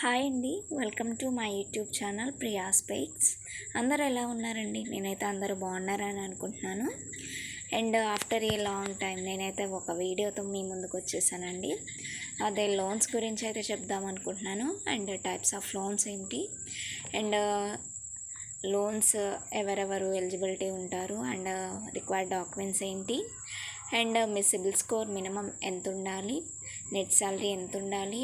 Hi అండి. Welcome to my YouTube channel Priya's speaks. అందరు ఎలా ఉన్నారండి? నేనైతే అందరూ బాగున్నారని అనుకుంటున్నాను. And after a long time నేనైతే ఒక వీడియోతో మీ ముందుకు వచ్చేసానండి. అదే లోన్స్ గురించి అయితే చెప్దాం అనుకుంటున్నాను. అండ్ టైప్స్ ఆఫ్ లోన్స్ ఏంటి? అండ్ లోన్స్ ఎవరెవరు ఎలిజిబిలిటీ ఉంటారు? అండ్ రిక్వైర్డ్ డాక్యుమెంట్స్ ఏంటి? అండ్ మీ సిబిల్ స్కోర్ మినిమం ఎంత ఉండాలి నెట్ శాలరీ ఎంత ఉండాలి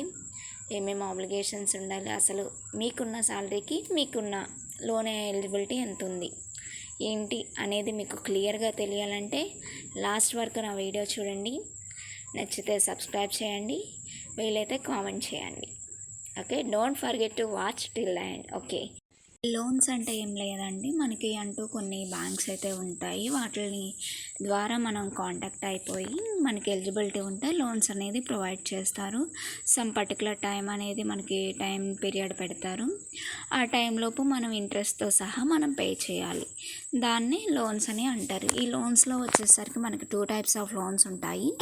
ఏమేమి ఆబ్లిగేషన్స్ ఉండాలి? అసలు మీకున్న శాలరీకి మీకున్న లోన్ ఎలిజిబిలిటీ ఎంత ఉంది ఏంటి అనేది మీకు క్లియర్గా తెలియాలంటే లాస్ట్ వరకు నా వీడియో చూడండి. నచ్చితే సబ్స్క్రైబ్ చేయండి. వీలైతే కామెంట్ చేయండి. Okay don't forget to watch till and okay loans అంటే ఏం లేదండి. మనకి అంటూ కొన్ని బ్యాంక్స్ అయితే ఉంటాయి. వాటిని ద్వారా మనం కాంటాక్ట్ అయిపోయి మనకి ఎలిజిబిలిటీ ఉంటే లోన్స్ అనేది ప్రొవైడ్ చేస్తారు. సమ్ పర్టికులర్ టైం అనేది మనకి టైం పీరియడ్ పెడతారు. ఆ టైంలోపు మనం ఇంట్రెస్ట్తో సహా మనం పే చేయాలి. దాన్ని లోన్స్ అని అంటారు. ఈ లోన్స్లో వచ్చేసరికి మనకి టూ టైప్స్ ఆఫ్ లోన్స్ ఉంటాయి.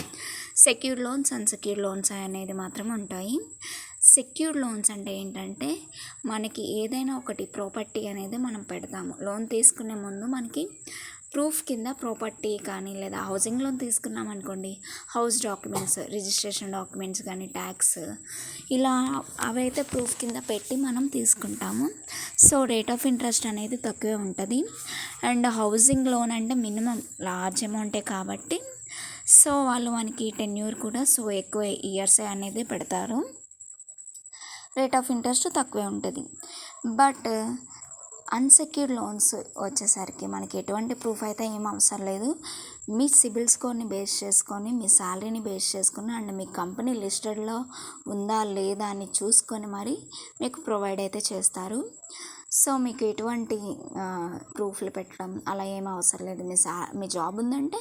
సెక్యూర్ లోన్స్ అన్సెక్యూర్ లోన్స్ అనేది మాత్రం ఉంటాయి. సెక్యూర్డ్ లోన్స్ అంటే ఏంటంటే మనకి ఏదైనా ఒకటి ప్రాపర్టీ అనేది మనం పెడతాము. లోన్ తీసుకునే ముందు మనకి ప్రూఫ్ కింద ప్రాపర్టీ కానీ లేదా హౌసింగ్ లోన్ తీసుకున్నాం అనుకోండి హౌస్ డాక్యుమెంట్స్ రిజిస్ట్రేషన్ డాక్యుమెంట్స్ కానీ ట్యాక్స్ ఇలా అవైతే ప్రూఫ్ కింద పెట్టి మనం తీసుకుంటాము. సో రేట్ ఆఫ్ ఇంట్రెస్ట్ అనేది తక్కువే ఉంటుంది. అండ్ హౌసింగ్ లోన్ అంటే మినిమం లార్జ్ అమౌంటే కాబట్టి సో వాళ్ళు మనకి టెన్యూర్ కూడా సో ఎక్కువ ఇయర్సే అనేది పెడతారు. రేట్ ఆఫ్ ఇంట్రెస్ట్ తక్కువే ఉంటుంది. బట్ అన్సెక్యూర్డ్ లోన్స్ వచ్చేసరికి మనకి ఎటువంటి ప్రూఫ్ అయితే ఏం అవసరం లేదు. మీ సిబిల్ స్కోర్ని బేస్ చేసుకొని మీ శాలరీని బేస్ చేసుకొని అండ్ మీ కంపెనీ లిస్టెడ్లో ఉందా లేదా అని చూసుకొని మరి మీకు ప్రొవైడ్ అయితే చేస్తారు. సో మీకు ఎటువంటి ప్రూఫ్లు పెట్టడం అలా ఏం అవసరం లేదు. మీ సా మీ జాబ్ ఉందంటే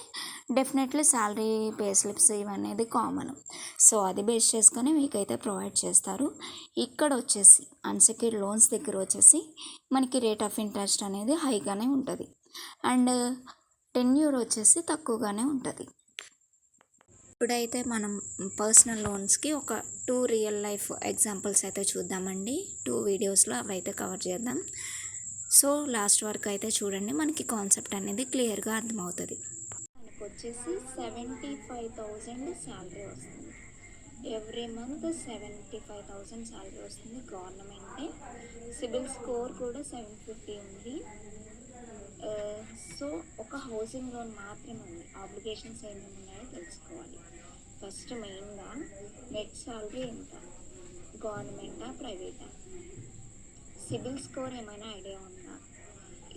డెఫినెట్లీ శాలరీ పే స్లిప్స్ ఇవనేది కామన్ సో అది బేస్ చేసుకొని మీకైతే ప్రొవైడ్ చేస్తారు. ఇక్కడ వచ్చేసి అన్సెక్యూర్డ్ లోన్స్ దగ్గర వచ్చేసి మనకి రేట్ ఆఫ్ ఇంట్రెస్ట్ అనేది హైగానే ఉంటుంది. అండ్ టెన్యూర్ వచ్చేసి తక్కువగానే ఉంటుంది. ఇప్పుడైతే మనం పర్సనల్ లోన్స్కి ఒక టూ రియల్ లైఫ్ ఎగ్జాంపుల్స్ అయితే చూద్దామండి. టూ వీడియోస్లో అవి అయితే కవర్ చేద్దాం. సో లాస్ట్ వరకు అయితే చూడండి. మనకి కాన్సెప్ట్ అనేది క్లియర్గా అర్థమవుతుంది. మనకు వచ్చేసి సెవెంటీ ఫైవ్ థౌజండ్ శాలరీ వస్తుంది. Every month seventy five thousand salary వస్తుంది గవర్నమెంటే సిబిల్ స్కోర్ కూడా సెవెన్ ఫిఫ్టీ ఉంది. Uh, సో ఒక హౌసింగ్ లోన్ మాత్రమే ఉంది. ఆబ్లిగేషన్స్ ఏమేమి ఉన్నాయో తెలుసుకోవాలి. ఫస్ట్ మెయిన్గా నెట్ సాలరీ ఎంత? గవర్నమెంటా ప్రైవేటా సిబిల్ స్కోర్ ఏమైనా ఐడియా ఉందా?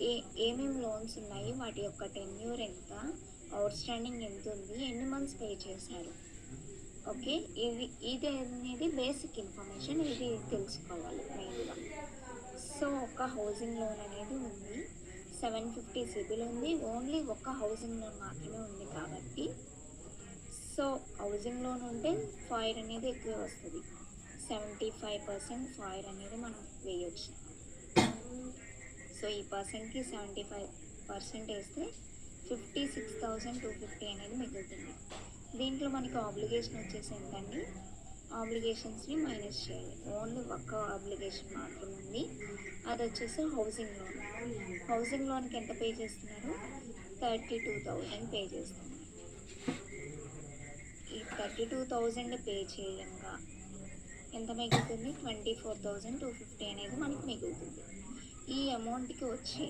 ఏ ఏమేమి లోన్స్ ఉన్నాయి? వాటి యొక్క టెన్యూర్ ఎంత? అవుట్ స్టాండింగ్ ఎంత ఉంది ఎన్ని మంత్స్ పే చేశారు? ఓకే ఇది ఇది అనేది బేసిక్ ఇన్ఫర్మేషన్ ఇది తెలుసుకోవాలి మెయిన్గా సో ఒక హౌసింగ్ లోన్ అనేది ఉంది. సెవెన్ ఫిఫ్టీ సిబిల్ ఉంది. ఓన్లీ ఒక హౌసింగ్ లోన్ మాత్రమే ఉంది కాబట్టి. సో హౌసింగ్ లోన్ ఉంటే ఫైర్ అనేది ఎక్కువ వస్తుంది. సెవెంటీ ఫైవ్ పర్సెంట్ ఫైర్ అనేది మనం వేయొచ్చు. సో ఈ పర్సెంట్కి సెవెంటీ ఫైవ్ పర్సెంట్ వేస్తే fifty six thousand two fifty అనేది మిగులుతుంది. దీంట్లో మనకి ఆబ్లిగేషన్ వచ్చేసి ఏంటండి? ఆబ్లిగేషన్స్ని మైనస్ చేయాలి. ఓన్లీ ఒక్క ఆబ్లిగేషన్ మాత్రం ఉంది. అది వచ్చేసి హౌసింగ్ లోన్ హౌసింగ్ లోన్కి ఎంత పే చేస్తున్నారు? థర్టీ టూ థౌజండ్ పే చేస్తున్నారు. ఈ థర్టీ టూ థౌజండ్ పే చేయంగా ఎంత మిగులుతుంది? Twenty four thousand two fifty అనేది మనకి మిగులుతుంది. ఈ అమౌంట్కి వచ్చి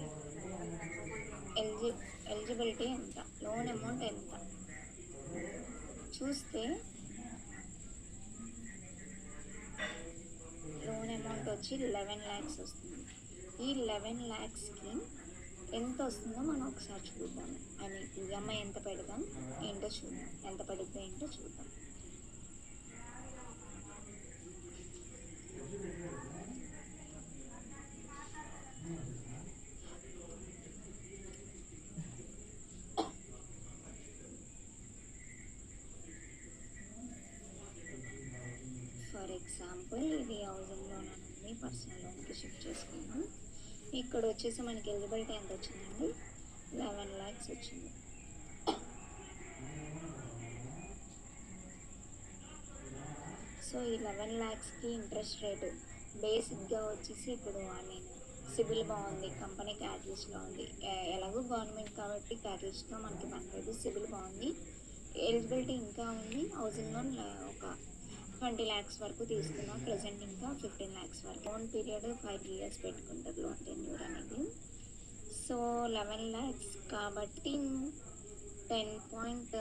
ఎలిజి ఎలిజిబిలిటీ ఎంత? లోన్ అమౌంట్ ఎంత? చూస్తే లోన్ అమౌంట్ వచ్చి లెవెన్ ల్యాక్స్ వస్తుంది. ఈ లెవెన్ ల్యాక్స్కి ఎంత వస్తుందో మనం ఒకసారి చూద్దాం. ఐ మీన్ ఈఎంఐ ఎంత పెడదాం ఏంటో చూద్దాం. ఎంత పడుద్దో ఏంటో చూద్దాం. ఫర్ ఎగ్జాంపుల్ ఇది హౌసింగ్ లోన్ అనేది పర్సనల్ లోన్కి షిఫ్ట్ చేసుకున్నాం. ఇక్కడ వచ్చేసి మనకి ఎలిజిబిలిటీ ఎంత వచ్చిందండి? లెవెన్ ల్యాక్స్ వచ్చింది. సో ఈ లెవెన్ ల్యాక్స్కి ఇంట్రెస్ట్ రేటు బేసిక్గా వచ్చేసి ఇప్పుడు ఐ మీన్ సిబిల్ బాగుంది కంపెనీ క్యాటలిస్ట్లో ఉంది. ఎలాగో గవర్నమెంట్ కాబట్టి క్యాటలిస్ట్లో మనకి పనిలేదు సిబిల్ బాగుంది. ఎలిజిబిలిటీ ఇంకా ఉంది హౌసింగ్ లోన్ ఒక ట్వంటీ ల్యాక్స్ వరకు తీసుకున్నాం. ప్రజెంట్ ఇంకా ఫిఫ్టీన్ ల్యాక్స్ వరకు. లోన్ పీరియడ్ ఫైవ్ ఇయర్స్ పెట్టుకుంటారు లోన్ టెన్యూర్ అనేది. సో లెవెన్ ల్యాక్స్ కాబట్టి టెన్ పాయింట్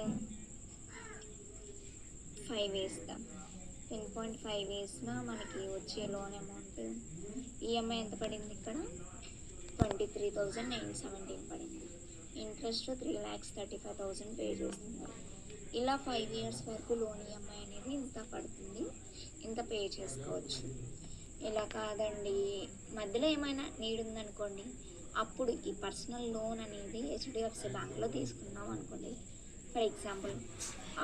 ఫైవ్ వేస్తాం. టెన్ పాయింట్ ఫైవ్ వేసినా మనకి వచ్చే లోన్ అమౌంట్ ఈఎంఐ ఎంత పడింది ఇక్కడ? Twenty three thousand nine seventeen పడింది. Interest three lakhs thirty five thousand pay చేస్తున్నారు. ఇలా ఫైవ్ ఇయర్స్ వరకు లోన్ ఈఎంఐ అనేది ఇంత పడుతుంది. ఇంత పే చేసుకోవచ్చు. ఇలా కాదండి. మధ్యలో ఏమైనా నీడ్ ఉందనుకోండి అప్పుడు ఈ పర్సనల్ లోన్ అనేది హెచ్డిఎఫ్సి బ్యాంక్లో తీసుకున్నాం అనుకోండి. For example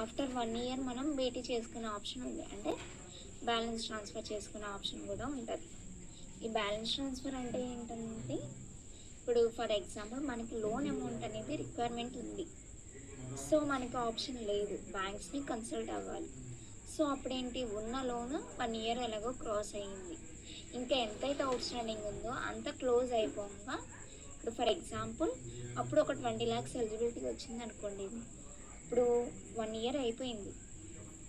after one year మనం బేటీ చేసుకునే ఆప్షన్ ఉంది. అంటే బ్యాలెన్స్ ట్రాన్స్ఫర్ చేసుకునే ఆప్షన్ కూడా ఉంటుంది. ఈ బ్యాలెన్స్ ట్రాన్స్ఫర్ అంటే ఏంటంటే ఇప్పుడు ఫర్ ఎగ్జాంపుల్ మనకి లోన్ అమౌంట్ అనేది రిక్వైర్మెంట్ ఉంది. సో మనకి ఆప్షన్ లేదు. బ్యాంక్స్ని కన్సల్ట్ అవ్వాలి. సో అప్పుడేంటి ఉన్న లోన్ వన్ ఇయర్ ఎలాగో క్రాస్ అయ్యింది. ఇంకా ఎంతైతే అవుట్ స్టాండింగ్ ఉందో అంత క్లోజ్ అయిపోగా. ఇప్పుడు ఫర్ ఎగ్జాంపుల్ అప్పుడు ఒక ట్వంటీ ల్యాక్స్ ఎలిజిబిలిటీ వచ్చింది అనుకోండి ఇప్పుడు వన్ ఇయర్ అయిపోయింది.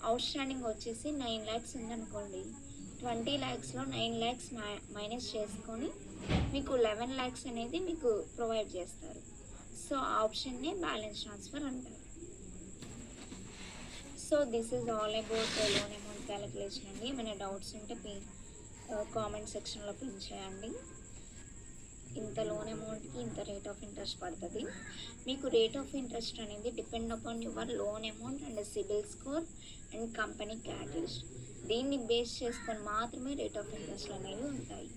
అవుట్ స్టాండింగ్ వచ్చేసి నైన్ ల్యాక్స్ ఉందనుకోండి ట్వంటీ ల్యాక్స్లో నైన్ ల్యాక్స్ మైనస్ చేసుకొని మీకు లెవెన్ ల్యాక్స్ అనేది మీకు ప్రొవైడ్ చేస్తారు. సో ఆ ఆప్షన్నే బ్యాలెన్స్ ట్రాన్స్ఫర్ అంటారు. So this is all about loan amount calculation అండి. ఏమైనా డౌట్స్ ఉంటే పి కామెంట్ సెక్షన్లో పిన్ చేయండి ఇంత లోన్ అమౌంట్కి ఇంత రేట్ ఆఫ్ ఇంట్రెస్ట్ పడుతుంది. మీకు రేట్ ఆఫ్ ఇంట్రెస్ట్ అనేది depend upon your loan amount and CIBIL score and company catalyst. దీన్ని బేస్ చేసుకొని మాత్రమే రేట్ ఆఫ్ ఇంట్రెస్ట్ అనేవి ఉంటాయి.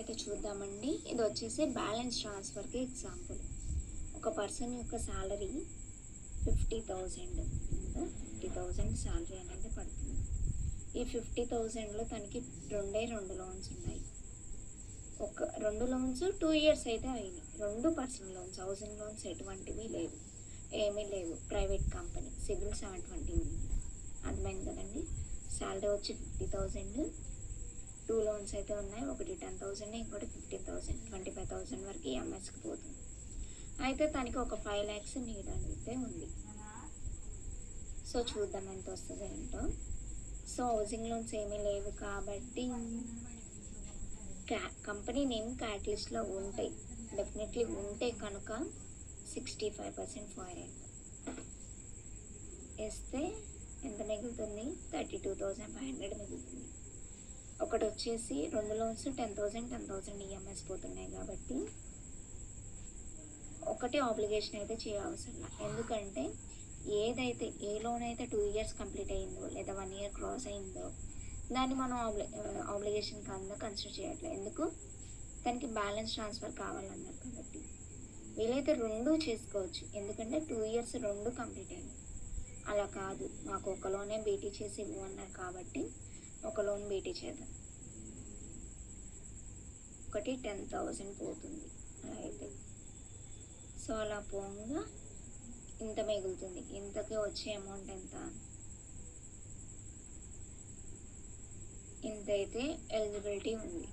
అయితే చూద్దామండి. ఇది వచ్చేసి బ్యాలెన్స్ ట్రాన్స్ఫర్కి ఎగ్జాంపుల్. ఒక పర్సన్ యొక్క salary fifty thousand fifty thousand salary అనేది పడుతుంది. ఈ ఫిఫ్టీ థౌజండ్లో తనకి రెండే రెండు లోన్స్ ఉన్నాయి. ఒక రెండు లోన్స్ టూ ఇయర్స్ అయితే అయినాయి. రెండు పర్సనల్ లోన్స్ హౌసింగ్ లోన్స్ ఎటువంటివి లేవు. ఏమీ లేవు. Private company CIBIL seven twenty ఉంది అర్థమైంది కదండి. శాలరీ వచ్చి ఫిఫ్టీ థౌజండ్ టూ లోన్స్ అయితే ఉన్నాయి. ఒకటి టెన్ థౌజండ్ ఇంకోటి fifteen thousand twenty five thousand వరకు ఈఎంఐస్కి పోతుంది. అయితే తనకి ఒక ఫైవ్ ల్యాక్స్ నీడ్ అయితే ఉంది. సో చూద్దాం ఎంత వస్తుంది ఏంటో సో హౌసింగ్ లోన్స్ ఏమీ లేవు కాబట్టి క్యా కంపెనీ నేమ్ క్యాటలిస్ట్లో ఉంటాయి. డెఫినెట్లీ ఉంటే కనుక సిక్స్టీ ఫైవ్ పర్సెంట్ ఫైర్ వేస్తే ఎంత మిగులుతుంది? Thirty two thousand five hundred మిగులుతుంది. ఒకటి వచ్చేసి రెండు loans ten thousand ten thousand EMIs పోతున్నాయి కాబట్టి ఒకటి ఆబ్లిగేషన్ అయితే చేయవసరం ఎందుకంటే ఏదైతే ఏ లోన్ అయితే టూ ఇయర్స్ కంప్లీట్ అయిందో లేదా వన్ ఇయర్ క్రాస్ అయిందో దాన్ని మనం ఆబ్లి ఆబ్లిగేషన్ కింద కన్సిడర్ చేయట్లేదు. ఎందుకు? దానికి బ్యాలెన్స్ ట్రాన్స్ఫర్ కావాలన్నారు కాబట్టి. వీలైతే రెండు చేసుకోవచ్చు. ఎందుకంటే టూ ఇయర్స్ రెండు కంప్లీట్ అయింది. అలా కాదు. మాకు ఒక లోనే బీటీ చేసి ఇవ్వు అన్నారు కాబట్టి ఒక లోన్ బీటీ చేద్దాం. ఒకటి టెన్ థౌజండ్ పోతుంది. అలా అయితే. సో అలా పోగా ఇంత మిగులుతుంది. ఇంతకి వచ్చే అమౌంట్ ఎంత? ఇంత అయితే ఎలిజిబిలిటీ ఉంది.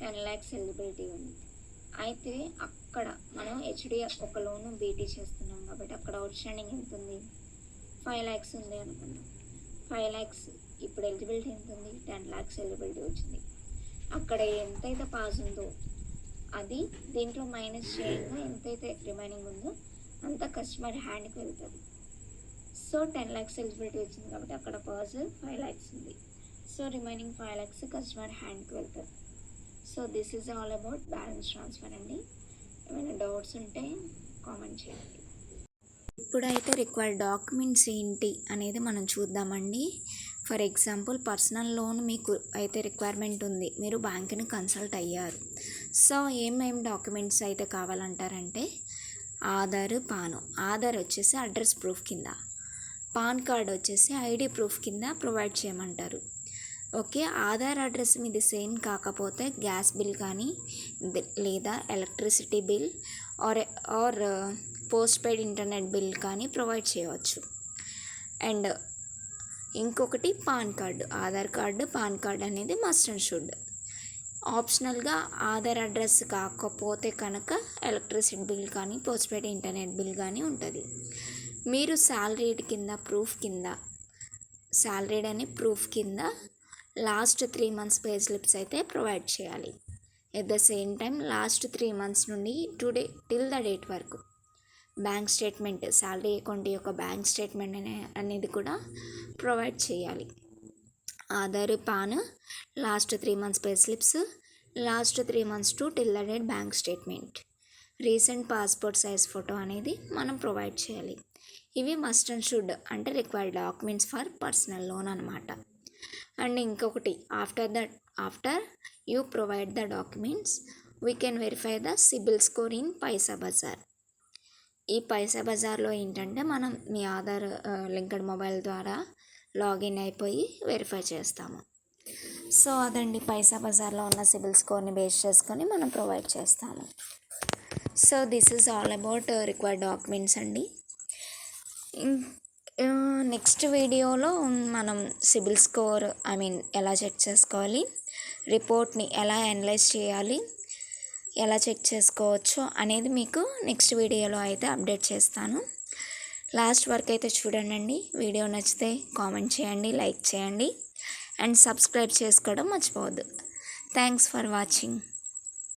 టెన్ ల్యాక్స్ ఎలిజిబిలిటీ ఉంది. అయితే అక్కడ మనం హెచ్డిఎఫ్ ఒక లోన్ బీటీ చేస్తున్నాం కాబట్టి అక్కడ అవుట్ స్టాండింగ్ ఎంత ఉంది? ఫైవ్ ల్యాక్స్ ఉంది అనుకుందాం. ఫైవ్ ల్యాక్స్ ఇప్పుడు ఎలిజిబిలిటీ ఎంత ఉంది? టెన్ ల్యాక్స్ ఎలిజిబిలిటీ వచ్చింది. అక్కడ ఎంతైతే పాస్ ఉందో అది దీంట్లో మైనస్ చేయంగా ఎంతైతే రిమైనింగ్ ఉందో అంత కస్టమర్ హ్యాండ్కి వెళ్తుంది. సో టెన్ ల్యాక్స్ ఎలిజిబిలిటీ వచ్చింది కాబట్టి అక్కడ పర్స్ ఫైవ్ ల్యాక్స్ ఉంది. So remaining five lakhs customer హ్యాండ్కి వెళ్తుంది. So this is all about balance transfer అండి. ఏమైనా డౌట్స్ ఉంటే కామెంట్ చేయండి. ఇప్పుడైతే రిక్వైర్డ్ డాక్యుమెంట్స్ ఏంటి అనేది మనం చూద్దామండి. ఫర్ ఎగ్జాంపుల్ పర్సనల్ లోన్ మీకు అయితే రిక్వైర్మెంట్ ఉంది. మీరు బ్యాంక్ని కన్సల్ట్ అయ్యారు. సో ఏమేమి డాక్యుమెంట్స్ అయితే కావాలంటారంటే ఆధార్ పాను. ఆధార్ వచ్చేసి అడ్రస్ ప్రూఫ్ కింద. పాన్ కార్డ్ వచ్చేసి ఐడి ప్రూఫ్ కింద ప్రొవైడ్ చేయమంటారు. ఓకే ఆధార్ అడ్రస్ మీది సేమ్ కాకపోతే గ్యాస్ బిల్ కానీ లేదా electricity bill or or post paid internet bill కానీ ప్రొవైడ్ చేయవచ్చు. అండ్ ఇంకొకటి PAN card. Aadhaar card PAN card అనేది మస్ట్ అండ్ షుడ్. ఆప్షనల్గా ఆధార్ అడ్రస్ కాకపోతే కనుక ఎలక్ట్రిసిటీ బిల్ కానీ పోస్ట్పెయిడ్ ఇంటర్నెట్ బిల్ కానీ ఉంటుంది. మీరు శాలరీడ్ కింద ప్రూఫ్ కింద శాలరీడ్ అనే ప్రూఫ్ కింద last three months pay slips అయితే ప్రొవైడ్ చేయాలి. At the same time last three months నుండి టుడే టిల్ ద డేట్ వరకు. బ్యాంక్ స్టేట్మెంట్ శాలరీ అకౌంట్ యొక్క బ్యాంక్ స్టేట్మెంట్ అనే అనేది కూడా ప్రొవైడ్ చేయాలి. Aadhaar PAN last three months pay slips last three months to till the date bank statement. Recent passport size photo అనేది మనం provide చేయాలి. ఇవి మస్ట్ అండ్ షుడ్ అంటే required documents for personal loan అనమాట అండ్ ఇంకొకటి after the after you provide the documents we can verify the CIBIL score in Paisa Bazaar. ఈ పైసా బజార్లో ఏంటంటే మనం మీ ఆధార్ లింక్డ్ మొబైల్ ద్వారా లాగిన్ అయిపోయి వెరిఫై చేస్తాము. సో అదండి పైసా బజార్లో ఉన్న సిబిల్ స్కోర్ని బేస్ చేసుకొని మనం ప్రొవైడ్ చేస్తాము. So this is all about required documents అండి. నెక్స్ట్ వీడియోలో మనం సిబిల్ స్కోర్ ఐ మీన్ ఎలా చెక్ చేసుకోవాలి రిపోర్ట్ని ఎలా అనలైజ్ చేయాలి ఎలా చెక్ చేసుకోవచ్చు అనేది మీకు నెక్స్ట్ వీడియోలో అయితే అప్డేట్ చేస్తాను. లాస్ట్ వరకు అయితే చూడండి వీడియో నచ్చితే కామెంట్ చేయండి లైక్ చేయండి. అండ్ సబ్స్క్రైబ్ చేసుకోవడం మర్చిపోవద్దు. Thanks for watching.